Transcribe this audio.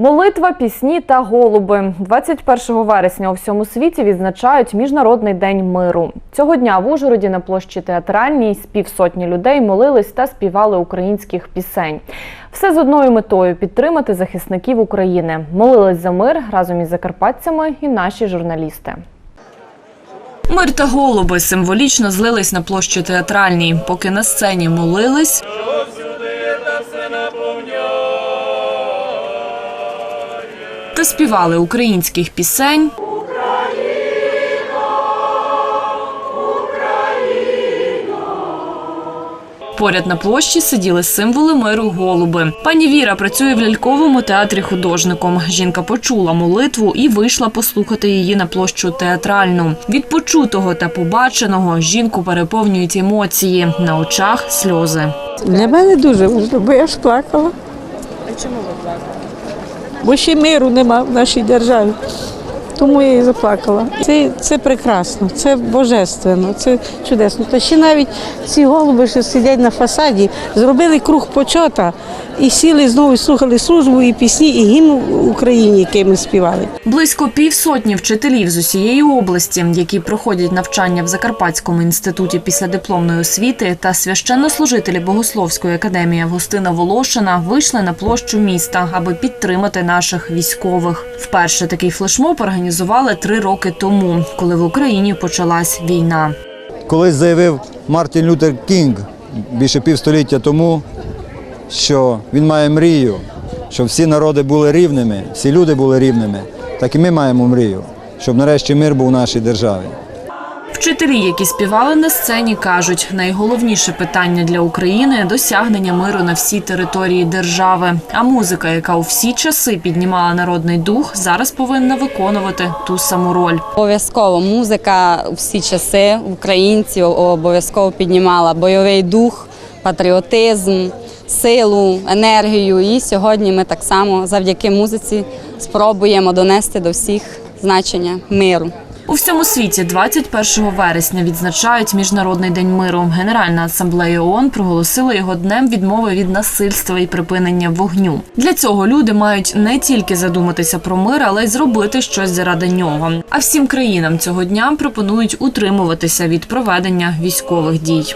Молитва, пісні та голуби. 21 вересня у всьому світі відзначають Міжнародний день миру. Цього дня в Ужгороді на площі театральній з півсотні людей молились та співали українських пісень. Все з одною метою підтримати захисників України. Молились за мир разом із закарпатцями і наші журналісти. Мир та голуби символічно злились на площі театральній. Поки на сцені молились, та співали українських пісень. Поряд на площі сиділи символи миру голуби. Пані Віра працює в ляльковому театрі художником. Жінка почула молитву і вийшла послухати її на площу театральну. Від почутого та побаченого жінку переповнюють емоції. На очах сльози. Для мене дуже важливо, бо я ж плакала. А чому ви плакали? Бо ще миру нема в нашій державі. Тому я і заплакала. Це, це прекрасно, це божественно, це чудесно. Та ще навіть ці голуби, що сидять на фасаді, зробили круг почота і сіли знову слухали службу, і пісні, і гімн Україні, який ми співали. Близько півсотні вчителів з усієї області, які проходять навчання в Закарпатському інституті післядипломної освіти, та священнослужителі Богословської академії Августина Волошина вийшли на площу міста, аби підтримати наших військових. Вперше такий флешмоб організували три роки тому, коли в Україні почалась війна. Колись заявив Мартін Лютер Кінг більше півстоліття тому, що він має мрію, щоб всі народи були рівними, всі люди були рівними. Так і ми маємо мрію, щоб нарешті мир був у нашій державі. Вчителі, які співали на сцені, кажуть, найголовніше питання для України досягнення миру на всій території держави. А музика, яка у всі часи піднімала народний дух, зараз повинна виконувати ту саму роль. Обов'язково музика у всі часи українців обов'язково піднімала бойовий дух, патріотизм, силу, енергію. І сьогодні ми так само завдяки музиці спробуємо донести до всіх значення миру. У всьому світі 21 вересня відзначають Міжнародний день миру. Генеральна асамблея ООН проголосила його днем відмови від насильства і припинення вогню. Для цього люди мають не тільки задуматися про мир, але й зробити щось заради нього. А всім країнам цього дня пропонують утримуватися від проведення військових дій.